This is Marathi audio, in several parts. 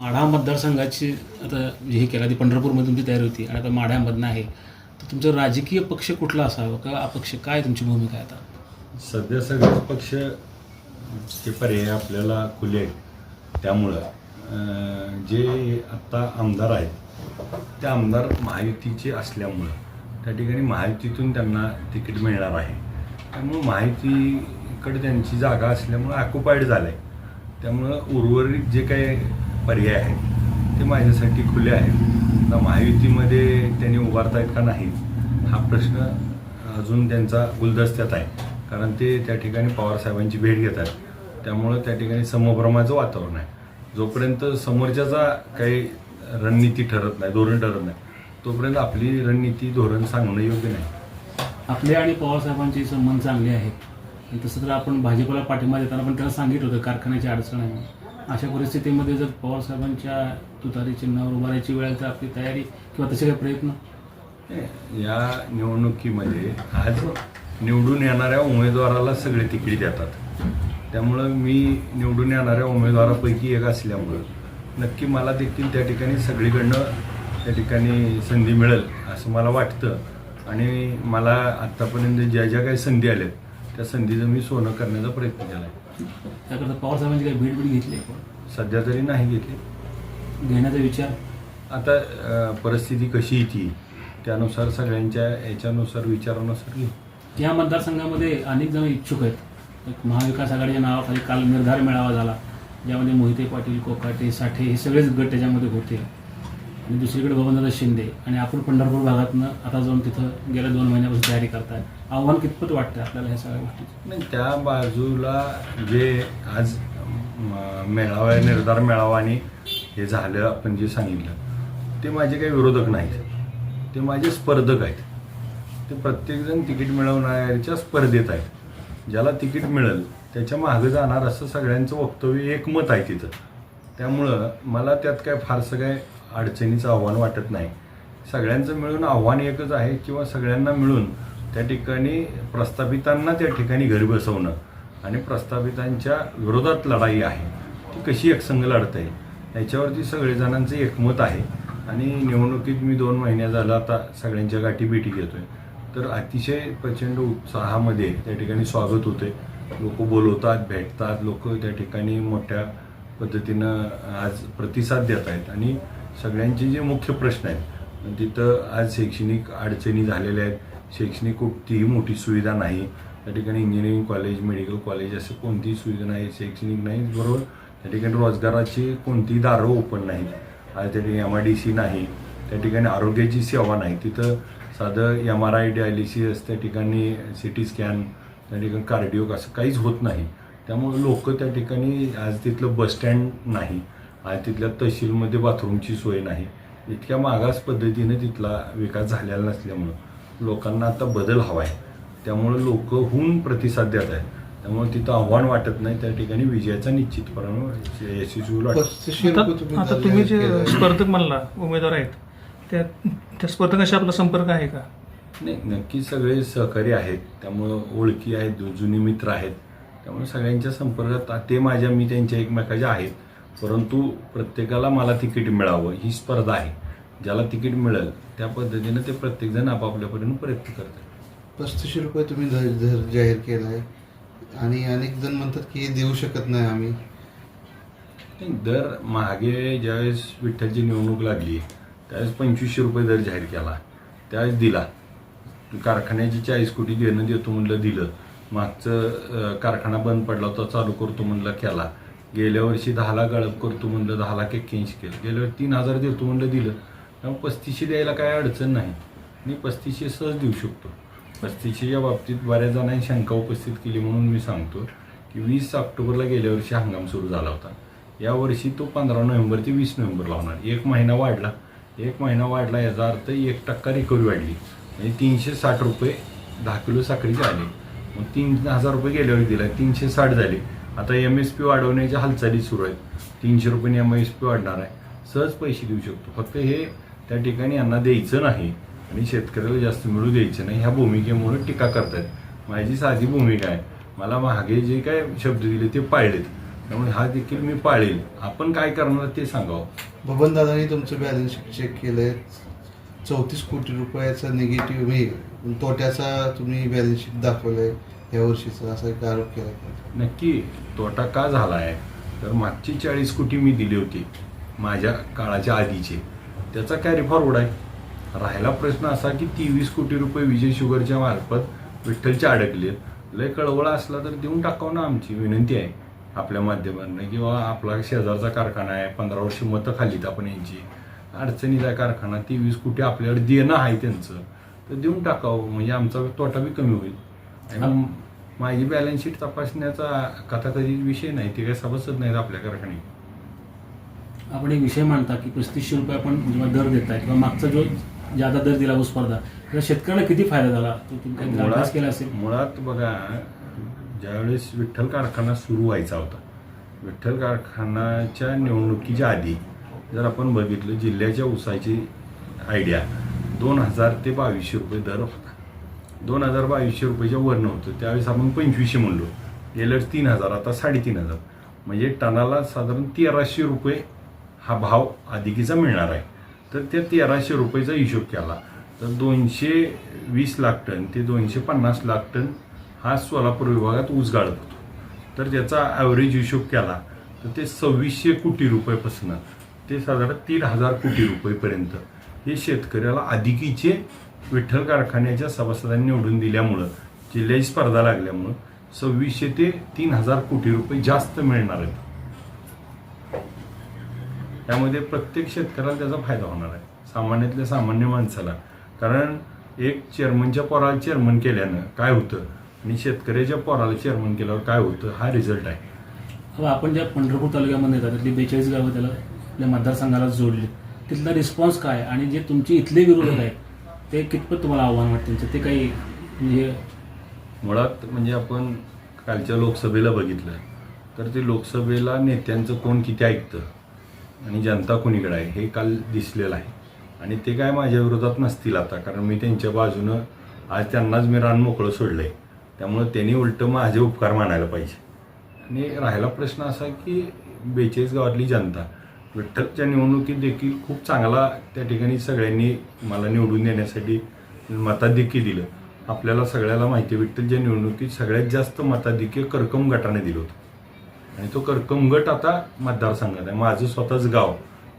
माढा मतदारसंघाची आता हे केला ती पंढरपूरमध्ये तुमची तयारी होती आणि आता माढ्यामधनं आहे. तर तुमचं राजकीय पक्ष कुठला असावा का अपक्ष? काय तुमची भूमिका आहे आता? सध्या सगळेच पक्ष चे पर्याय आपल्याला खुले आहेत. त्यामुळं अं, जे आत्ता आमदार आहेत ते आमदार महायुतीचे असल्यामुळं त्या ठिकाणी महायुतीतून त्यांना तिकीट मिळणार आहे. त्यामुळं महायुतीकडे त्यांची जागा असल्यामुळं ऑक्युपाईड झालं आहे त्यामुळं उर्वरित जे काही पर्याय आहेत ते माझ्यासाठी खुले आहेत. आता महायुतीमध्ये त्यांनी उभारतायत आहेत का नाही हा प्रश्न अजून त्यांचा गुलदस्त्यात आहे. कारण ते त्या ठिकाणी पवारसाहेबांची भेट घेतात. त्यामुळं त्या ठिकाणी समभ्रमाचं वातावरण आहे. जोपर्यंत समोरच्याचा काही रणनीती ठरत नाही धोरण ठरत नाही तोपर्यंत आपली रणनीती धोरण सांगणं योग्य नाही. आपले आणि पवारसाहेबांचे संबंध चांगले आहेत तसं तर आपण भाजपला पाठिंबा देताना पण त्याला सांगितलं होतं कारखान्याची अडचण आहे अशा परिस्थितीमध्ये जर पवारसाहेबांच्या तुतारी चिन्हावर उभारायची वेळ तर आपली तयारी किंवा तसे काही प्रयत्न? या निवडणुकीमध्ये आज निवडून येणाऱ्या उमेदवाराला सगळे तिकीट देतात. त्यामुळं मी निवडून येणाऱ्या उमेदवारापैकी एक असल्यामुळं नक्की मला देखील त्या ठिकाणी सगळीकडनं त्या ठिकाणी संधी मिळेल असं मला वाटतं. आणि मला आत्तापर्यंत ज्या ज्या काही संधी आल्यात त्या संधीचं मी सोनं करण्याचा प्रयत्न केला आहे त्याकरता पवारसाहेबांची काही भेट भेट घेतली आहे का? सध्या तरी नाही घेतली. घेण्याचा विचार? आता अं, परिस्थिती कशी येते त्यानुसार सगळ्यांच्या याच्यानुसार विचारानुसार घेऊ. या मतदारसंघामध्ये अनेक जण इच्छुक आहेत. एक महाविकास आघाडीच्या नावाखाली काल निर्धार मेळावा झाला ज्यामध्ये मोहिते पाटील कोकाटे साठे हे सगळेच गट त्याच्यामध्ये होते. आणि दुसरीकडे बबनदादा शिंदे. आणि आपण पंढरपूर भागातनं आता जाऊन तिथं गेल्या दोन महिन्यापासून तयारी करताय. आव्हान कितपत वाटतं आपल्याला ह्या सगळ्या गोष्टी नाही त्या बाजूला जे आज म, मेळावा निर्धार मेळावा आणि हे झालं आपण जे सांगितलं ते माझे काही विरोधक नाहीत. ते माझे स्पर्धक आहेत. ते प्रत्येकजण तिकीट मिळवण्याच्या स्पर्धेत आहेत. ज्याला तिकीट मिळेल त्याच्या मागं जाणार असं सगळ्यांचं वक्तव्य एकमत आहे तिथं. त्यामुळं मला त्यात काय फारसं काय अडचणीचं आव्हान वाटत नाही. सगळ्यांचं मिळून आव्हान एकच आहे किंवा सगळ्यांना मिळून त्या ठिकाणी प्रस्थापितांना त्या ठिकाणी घरी बसवणं. आणि प्रस्थापितांच्या विरोधात लढाई आहे. ती कशी एकसंघ लढता येईल याच्यावरती सगळेजणांचं एकमत आहे. आणि निवडणुकीत मी दोन महिन्या झालं आता सगळ्यांच्या गाठी भेटी आहे तर अतिशय प्रचंड उत्साहामध्ये त्या ठिकाणी स्वागत होते लोक बोलवतात भेटतात. लोक त्या ठिकाणी मोठ्या पद्धतीनं आज प्रतिसाद देत आहेत. आणि सगळ्यांचे जे मुख्य प्रश्न आहेत. तिथं आज शैक्षणिक अडचणी झालेल्या आहेत. शैक्षणिक कोणतीही मोठी सुविधा नाही. त्या ठिकाणी इंजिनिअरिंग कॉलेज मेडिकल कॉलेज असं कोणतीही सुविधा नाही शैक्षणिक नाही बरोबर? त्या ठिकाणी रोजगाराची कोणतीही दारं ओपन नाहीत. आज त्या ठिकाणी एम आय डी सी नाही. त्या ठिकाणी आरोग्याची सेवा नाही. तिथं साधं एम आर आय डायलिसिस त्या ठिकाणी सी टी स्कॅन त्या ठिकाणी कार्डिओक असं काहीच होत नाही. त्यामुळे लोक त्या ठिकाणी आज तिथलं बसस्टँड नाही. आज तिथल्या तहसीलमध्ये बाथरूमची सोय नाही. इतक्या मागास पद्धतीने तिथला विकास झालेला नसल्यामुळं लोकांना आता बदल हवा आहे. त्यामुळे लोक होऊन प्रतिसाद देत आहेत. त्यामुळे तिथं आव्हान वाटत नाही. त्या ठिकाणी विजयाचा निश्चितपणे यशस्वी आता तुम्ही जे. स्पर्धक म्हणला उमेदवार आहेत त्या त्या स्पर्धकांशी आपला संपर्क आहे का? नाही नक्की सगळे सहकारी आहेत. त्यामुळं ओळखी आहेत जुनी मित्र आहेत. त्यामुळे सगळ्यांच्या संपर्कात ते माझ्या मी त्यांच्या एकमेकाच्या आहेत. परंतु प्रत्येकाला मला तिकीट मिळावं ही स्पर्धा आहे. ज्याला तिकीट मिळेल त्या पद्धतीनं ते प्रत्येकजण आपापल्यापर्यंत प्रयत्न करतात. पस्तीसशे रुपये तुम्ही दर दर जाहीर केलाय. आणि अनेक जण म्हणतात की हे देऊ शकत नाही आम्ही. दर मागे ज्यावेळेस विठ्ठलची निवडणूक लागली त्यावेळेस पंचवीसशे रुपये दर जाहीर केला. त्यावेळेस दिला. कारखान्याची चाळीस कोटी देणं देतो म्हणलं दिलं. मागचं कारखाना बंद पडला होता चालू करतो म्हणलं केला. गेल्या वर्षी दहा लाख गळप करतो म्हणलं दहा लाख एक्क्याऐंशी केलं. गेल्या वर्षी तीन हजार देतो म्हणलं दिलं. त्यामुळे पस्तीसशे द्यायला काय अडचण नाही. मी पस्तीसशे सहज देऊ शकतो. पस्तीसशेच्या बाबतीत बऱ्याच जणांनी शंका उपस्थित केली म्हणून मी सांगतो की वीस ऑक्टोबरला गेल्या वर्षी हंगाम सुरू झाला होता. यावर्षी तो पंधरा नोव्हेंबर ते वीस नोव्हेंबरला होणार. एक महिना वाढला. एक महिना वाढला याचा अर्थ एक टक्का रिकव्हरी वाढली. म्हणजे तीनशे साठ रुपये दहा किलो साखरीचे आले. मग तीन हजार रुपये गेल्यावर दिला. तीनशे साठ झाले. आता एम एस पी वाढवण्याच्या हालचाली सुरू आहेत. तीनशे रुपयाने एम एस पी वाढणार आहे. सहज पैसे देऊ शकतो. फक्त हे त्या ठिकाणी यांना द्यायचं नाही आणि शेतकऱ्याला जास्त मिळू द्यायचं नाही. ह्या भूमिकेमुळे टीका करतायत. माझी साधी भूमिका आहे. मला मागे जे काय शब्द दिले ते पाळलेत. त्यामुळे हा देखील मी पाळेल. आपण काय करणार ते सांगावं. बबन दादांनी तुमचं बॅलन्स चेक केलंय. चौतीस कोटी रुपयाचा निगेटिव्ह तोट्याचा तुम्ही बॅलन्स शीट दाखवलंय. या वर्षीचं असा एक आरोप केला नक्की तोटा का झाला आहे तर मागची चाळीस कोटी मी दिली होती माझ्या काळाच्या आधीचे. त्याचा काय फॉरवर्ड आहे? राहिला प्रश्न असा की तेवीस कोटी रुपये विजय शुगरच्या मार्फत विठ्ठलचे अडकले. लय कळवळा असला तर देऊन टाकावं ना आमची विनंती आहे. आपल्या माध्यमांना किंवा आपला शेजारचा कारखाना आहे पंधरा वर्ष मतं खालीत आपण यांची. अडचणीचा कारखाना तेवीस कोटी आपल्याकडे देणं आहे त्यांचं. तर देऊन टाकावं म्हणजे आमचा तोटा बी कमी होईल. आणि माझी बॅलन्स शीट तपासण्याचा कथाकथित विषय नाही ते काही सभासद नाहीत आपल्या कारखान्यात आपण एक विषय मांडता की पस्तीसशे रुपये आपण जेव्हा दर देताय किंवा मागचा जो ज्यादा दर दिला स्पर्धा त्याचा शेतकऱ्याला किती फायदा झाला? तो तुम्ही अभ्यास केला असेल? मुळात बघा ज्यावेळेस विठ्ठल कारखाना सुरू व्हायचा होता विठ्ठल कारखानाच्या निवडणुकीच्या आधी जर आपण बघितलं जिल्ह्याच्या ऊसाची आयडिया दोन हजार ते बावीसशे रुपये दर दोन हजार बावीसशे रुपयाच्या वरनं होतं त्यावेळेस आपण पंचवीसशे म्हणलो. गेल्या तीन हजार आता साडेतीन हजार. म्हणजे टनाला साधारण तेराशे रुपये हा भाव अधिकीचा मिळणार आहे. तर त्या तेराशे रुपयेचा हिशोब केला. तर दोनशे वीस लाख टन ते दोनशे पन्नास लाख टन हा सोलापूर विभागात ऊस गाळत होतो. तर त्याचा ॲव्हरेज हिशोब केला तर ते सव्वीसशे कोटी रुपयेपासून ते साधारण तीन हजार कोटी रुपयेपर्यंत हे शेतकऱ्याला अधिकीचे विठ्ठल कारखान्याच्या सभासदांनी निवडून दिल्यामुळं जिल्ह्याची स्पर्धा लागल्यामुळं सव्वीसशे ते तीन हजार कोटी रुपये जास्त मिळणार आहेत. त्यामध्ये प्रत्येक शेतकऱ्याला त्याचा फायदा होणार आहे सामान्यातल्या सामान्य माणसाला. कारण एक चेअरमनच्या पोराला चेअरमन केल्यानं काय होतं आणि शेतकऱ्याच्या पोराला चेअरमन केल्यावर काय होतं हा रिझल्ट आहे. आपण ज्या पंढरपूर तालुक्यामध्ये येतात त्यातली बेचाळीस गावं त्याला आपल्या मतदारसंघाला जोडली तिथला रिस्पॉन्स काय? आणि जे तुमचे इथले विरोधक आहेत ते कितपत तुम्हाला आव्हान वाटतं? त्यांचं ते काही म्हणजे मुळात म्हणजे आपण कालच्या लोकसभेला बघितलं तर ते लोकसभेला नेत्यांचं कोण किती ऐकतं आणि जनता कोणीकडे आहे हे काल दिसलेलं आहे. आणि ते काय माझ्या विरोधात नसतील आता कारण मी त्यांच्या बाजूनं आज त्यांनाच मी रान मोकळं सोडलं आहे त्यामुळं त्यांनी उलटं माझे उपकार मानायला पाहिजे. आणि राहिला प्रश्न असा की बेचाळीस गावातली जनता विठ्ठलच्या निवडणुकीत देखील खूप चांगला त्या ठिकाणी सगळ्यांनी मला निवडून देण्यासाठी मताधिक्य दिलं. आपल्याला सगळ्याला माहिती विठ्ठलच्या निवडणुकीत सगळ्यात जास्त मताधिक्य करकम गटाने दिलं होतं. आणि तो करकम गट आता मतदारसंघात आहे. माझं स्वतःच गाव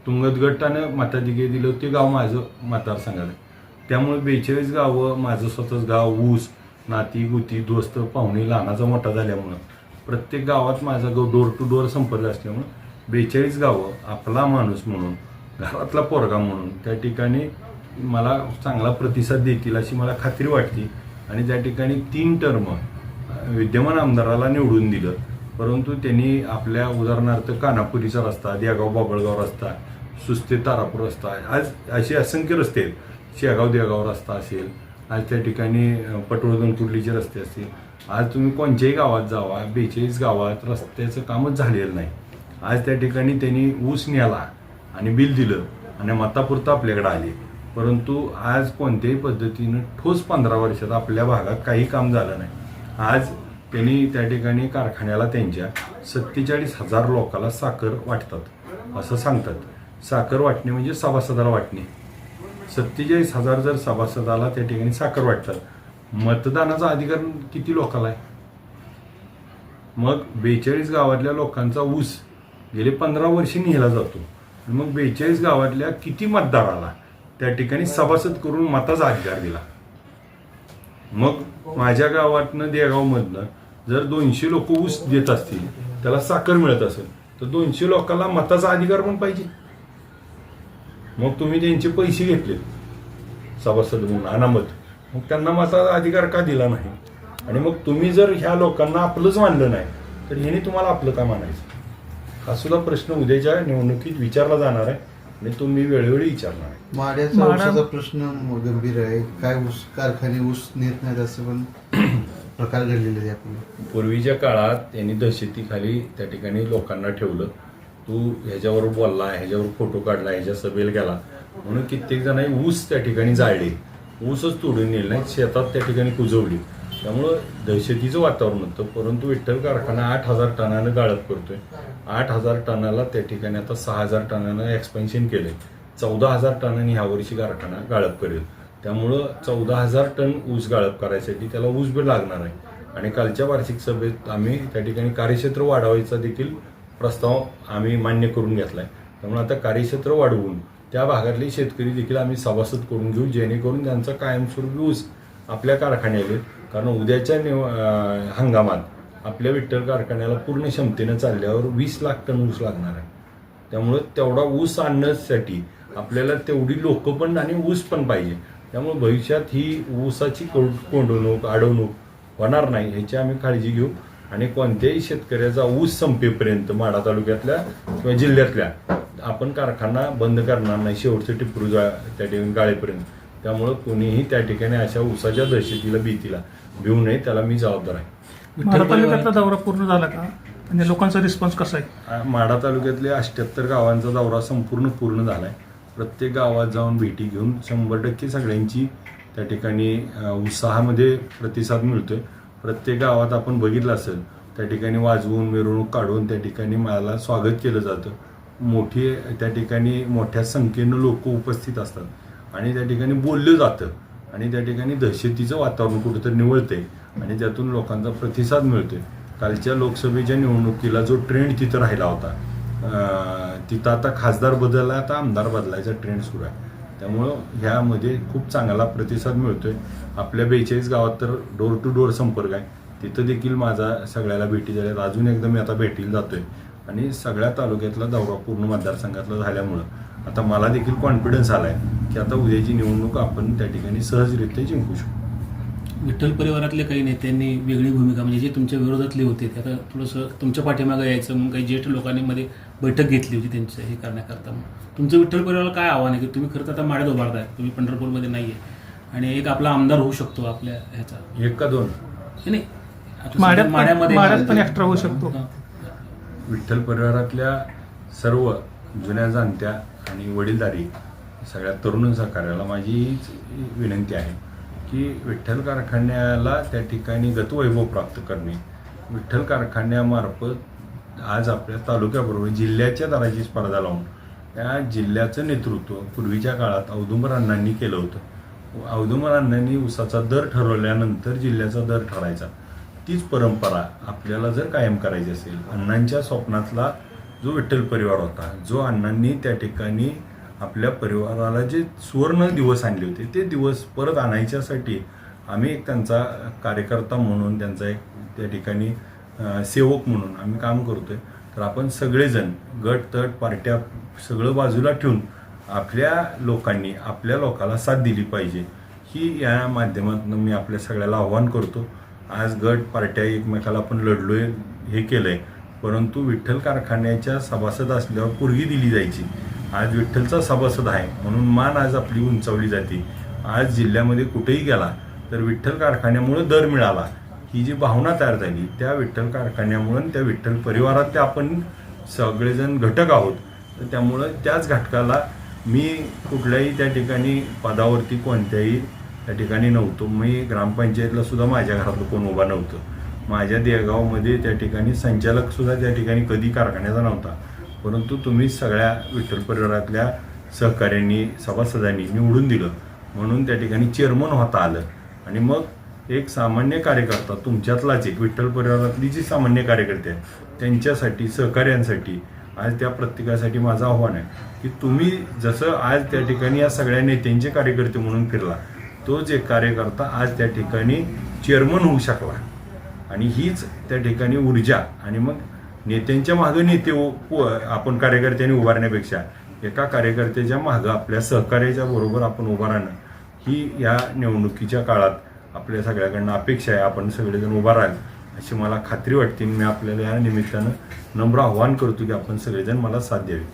तुंगत गटानं मताधिक्य दिलं ते गाव माझं मतदारसंघात आहे. त्यामुळे बेचाळीस गावं माझं स्वतःच गाव ऊस नाती गुती दोस्त पाहुणे लहानाचा मोठा झाल्यामुळं प्रत्येक गावात माझा गाव डोर टू डोअर संपर्क असल्यामुळं बेचाळीस गावं आपला माणूस म्हणून घरातला पोरगा म्हणून त्या ठिकाणी मला चांगला प्रतिसाद देतील अशी मला खात्री वाटते. आणि त्या ठिकाणी तीन टर्म विद्यमान आमदाराला निवडून दिलं. परंतु त्यांनी आपल्या उदाहरणार्थ कानापुरीचा रस्ता देगाव बाबळगाव रस्ता सुस्ते तारापूर रस्ता आज असे असंख्य रस्ते आहेत. शेगाव देगाव रस्ता असेल आज त्या ठिकाणी पटवर्धन कुर्लीचे रस्ते असतील आज तुम्ही कोणत्याही गावात जावा बेचाळीस गावात रस्त्याचं कामच झालेलं नाही. आज त्या ठिकाणी त्यांनी ऊस नेला आणि बिल दिलं आणि मतापुरतं आपल्याकडे आले. परंतु आज कोणत्याही पद्धतीनं ठोस पंधरा वर्षात आपल्या भागात काही काम झालं नाही. आज त्यांनी त्या ठिकाणी कारखान्याला त्यांच्या सत्तेचाळीस हजार लोकांना साखर वाटतात असं सांगतात. साखर वाटणे म्हणजे सभासदाला वाटणे. सत्तेचाळीस हजार जर सभासदाला त्या ठिकाणी साखर वाटतात मतदानाचा अधिकार किती लोकांना आहे? मग बेचाळीस गावातल्या लोकांचा ऊस गेले पंधरा वर्षी नेला जातो. आणि मग बेचाळीस गावातल्या किती मतदाराला त्या ठिकाणी सभासद करून मताचा अधिकार दिला. मग माझ्या गावातनं देगावमधनं जर दोनशे लोक ऊस देत असतील त्याला साखर मिळत असेल तर दोनशे लोकांना मताचा अधिकार पण पाहिजे. मग तुम्ही त्यांचे पैसे घेतले सभासद म्हणून अनामत. मग त्यांना मताचा अधिकार का दिला नाही? आणि मग तुम्ही जर ह्या लोकांना आपलंच मानलं नाही तर ह्याने तुम्हाला आपलं का मानायचं? हा सुद्धा प्रश्न उद्याच्या निवडणुकीत विचारला जाणार आहे आणि तो मी वेळोवेळी विचारणार आहे. माड्याचा माडा- ऊसाचा प्रश्न गंभीर आहे. काय ऊस कारखाने ऊस नेत नाहीत असं पण प्रकार घडलेले आहे आपण पूर्वीच्या काळात त्यांनी दहशतीखाली त्या ठिकाणी लोकांना ठेवलं. तू ह्याच्यावर बोलला ह्याच्यावर फोटो काढला ह्याच्या सभेला गेला. म्हणून कित्येक जणांनी ऊस त्या ठिकाणी जाळले. ऊसच तोडून नेले नाही शेतात त्या ठिकाणी कुजवली. त्यामुळं दहशतीचं वातावरण होतं. परंतु विठ्ठल कारखाना आठ हजार टनानं गाळप करतोय. आठ हजार टनाला त्या ठिकाणी आता सहा हजार टनानं एक्सपेन्शन केलंय. चौदा हजार टनांनी ह्या वर्षी कारखाना गाळप करेल. त्यामुळं चौदा हजार टन ऊस गाळप करायसाठी त्याला ऊस बिल लागणार आहे. आणि कालच्या वार्षिक सभेत आम्ही त्या ठिकाणी कार्यक्षेत्र वाढवायचा देखील प्रस्ताव आम्ही मान्य करून घेतलाय. त्यामुळे आता कार्यक्षेत्र वाढवून त्या भागातले शेतकरी देखील आम्ही सभासद करून घेऊ जेणेकरून त्यांचा कायमस्वरूपी ऊस आपल्या कारखान्यात कारण उद्याच्या निव हंगामात आपल्या विठ्ठल कारखान्याला पूर्ण क्षमतेनं चालल्यावर वीस लाख टन ऊस लागणार आहे. त्यामुळं तेवढा ऊस आणण्यासाठी आपल्याला तेवढी लोक पण आणि ऊस पण पाहिजे. त्यामुळे भविष्यात ही ऊसाची कोंडवणूक अडवणूक होणार नाही ह्याची आम्ही काळजी घेऊ. आणि कोणत्याही शेतकऱ्याचा ऊस संपेपर्यंत माढा तालुक्यातल्या किंवा जिल्ह्यातल्या आपण कारखाना बंद करणार नाही. शेवटचं टिपरू जा त्या ठिकाणी गाळेपर्यंत. त्यामुळं कोणीही त्या ठिकाणी अशा ऊसाच्या दहशतीला भीतीला भिऊ नये त्याला मी जबाबदार आहे. माढा तालुक्यातला दौरा पूर्ण झाला का? आणि लोकांचा रिस्पॉन्स कसा आहे? आ- माढा तालुक्यातल्या अठ्ठ्याहत्तर गावांचा दौरा संपूर्ण पूर्ण झालाय. प्रत्येक गावात जाऊन भेटी घेऊन शंभर टक्के सगळ्यांची त्या ठिकाणी अ, उत्साहामध्ये प्रतिसाद मिळतोय. प्रत्येक गावात आपण बघितलं असेल त्या ठिकाणी वाजवून मिरवणूक काढून त्या ठिकाणी मला स्वागत केलं जातं. मोठी त्या ठिकाणी मोठ्या संख्येनं लोक उपस्थित असतात आणि त्या ठिकाणी बोललं जातं. आणि त्या ठिकाणी दहशतीचं वातावरण कुठंतरी निवळते आणि त्यातून लोकांचा प्रतिसाद मिळतोय. कालच्या लोकसभेच्या निवडणुकीला जो ट्रेंड तिथं राहिला होता तिथं आता खासदार बदलला आता आमदार बदलायचा ट्रेंड सुरू आहे. त्यामुळं ह्यामध्ये खूप चांगला प्रतिसाद मिळतोय. आपल्या बेचाळीस गावात तर डोर टू डोर संपर्क आहे. तिथं देखील माझा सगळ्याला भेटी झाल्यात. अजून एकदा मी आता भेटीला जातोय. आणि सगळ्या तालुक्यातला दौरा पूर्ण मतदारसंघातला झाल्यामुळं आता मला देखील कॉन्फिडन्स आलाय की आता उद्याची निवडणूक आपण त्या ठिकाणी सहजरित्या जिंकू शकतो विठ्ठल परिवारातले काही नेत्यांनी वेगळी भूमिका म्हणजे जे तुमच्या विरोधातले होते ते आता थोडंसं तुमच्या पाठीमागं यायचं म्हणून काही ज्येष्ठ लोकांनी मध्ये बैठक घेतली होती त्यांचं हे करण्याकरता म्हणून. तुमचं विठ्ठल परिवाराला काय आव्हान आहे? की तुम्ही खरं तर आता माड्यात उभारताय तुम्ही पंढरपूरमध्ये नाही आहे आणि एक आपला आमदार होऊ शकतो आपल्या ह्याचा. एक का दोन? नाही. माड्यामध्ये पण एक्स्ट्रा होऊ शकतो. हा. विठ्ठल परिवारातल्या सर्व जुन्या जाणत्या आणि वडीलदारी सगळ्या तरुण सहकार्याला माझीच विनंती आहे की विठ्ठल कारखान्याला त्या ठिकाणी गतवैभव प्राप्त करणे. विठ्ठल कारखान्यामार्फत आज आपल्या तालुक्याबरोबर जिल्ह्याच्या दराची स्पर्धा लावून त्या जिल्ह्याचं नेतृत्व पूर्वीच्या काळात औदुंबर अण्णांनी केलं होतं. औदुंबर अण्णांनी उसाचा दर ठरवल्यानंतर जिल्ह्याचा दर ठरायचा. तीच परंपरा आपल्याला जर कायम करायची असेल अण्णांच्या स्वप्नातला जो विठ्ठल परिवार होता जो अण्णांनी त्या ठिकाणी आपल्या परिवाराला जे सुवर्ण दिवस आणले होते ते दिवस परत आणायच्यासाठी आम्ही एक त्यांचा कार्यकर्ता म्हणून त्यांचा एक त्या ठिकाणी सेवक म्हणून आम्ही काम करतोय. तर आपण सगळेजण गट तट पार्ट्या सगळं बाजूला ठेवून आपल्या लोकांनी आपल्या लोकाला साथ दिली पाहिजे. ही या माध्यमातून मी आपल्या सगळ्याला आव्हान करतो. आज गट पार्ट्या एकमेकाला आपण लढलोय हे केलंय. परंतु विठ्ठल कारखान्याच्या सभासद असल्यावर पूर्वी दिली जायची. आज विठ्ठलचा सभासद आहे म्हणून मान आज आपली उंचावली जाते. आज जिल्ह्यामध्ये कुठेही गेला तर विठ्ठल कारखान्यामुळं दर मिळाला. ही जी भावना तयार झाली त्या विठ्ठल कारखान्यामुळं त्या विठ्ठल परिवारात आपण सगळेजण घटक आहोत. तर त्यामुळं त्याच घटकाला मी कुठल्याही त्या ठिकाणी पदावरती कोणत्याही त्या ठिकाणी नव्हतो. मी ग्रामपंचायतला सुद्धा माझ्या घरातलं कोण उभा नव्हतं. माझ्या देगावमध्ये त्या ठिकाणी संचालकसुद्धा त्या ठिकाणी कधी कारखान्याचा नव्हता. परंतु तुम्ही सगळ्या विठ्ठल परिवारातल्या सहकाऱ्यांनी सभासदांनी निवडून दिलं. म्हणून त्या ठिकाणी चेअरमन होता आलं. आणि मग एक सामान्य कार्यकर्ता तुमच्यातलाच एक विठ्ठल परिवारातली जी सामान्य कार्यकर्ते आहेत त्यांच्यासाठी सहकाऱ्यांसाठी आज त्या प्रत्येकासाठी माझं आव्हान आहे की तुम्ही जसं आज त्या ठिकाणी या सगळ्या नेत्यांचे कार्यकर्ते म्हणून फिरला तोच एक कार्यकर्ता आज त्या ठिकाणी चेअरमन होऊ शकला. आणि हीच त्या ठिकाणी ऊर्जा. आणि मग नेत्यांच्या मागं नेते आपण कार्यकर्त्यांनी उभारण्यापेक्षा एका कार्यकर्त्याच्या मागं आपल्या सहकार्याच्या बरोबर आपण उभं राहणं ही या निवडणुकीच्या काळात आपल्या सगळ्याकडनं अपेक्षा आहे. आपण सगळेजण उभा राहाल अशी मला खात्री वाटते. मी आपल्याला या निमित्तानं नम्र आव्हान करतो की आपण सगळेजण मला साथ द्यावी.